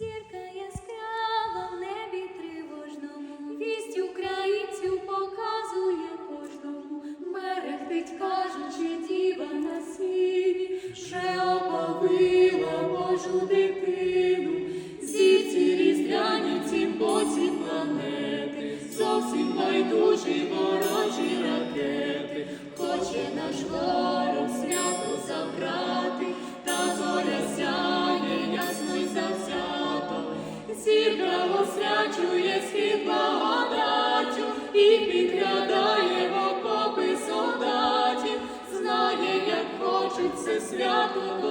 Зірка яскрава в небі тривожному, показує кожному, мерехтить, кажучи, діва на сиві, вже оповила Божу дитину, зірці різдвяні цім боці планети, зовсім байдужі ворожі ракети, хоче наш ворог це свято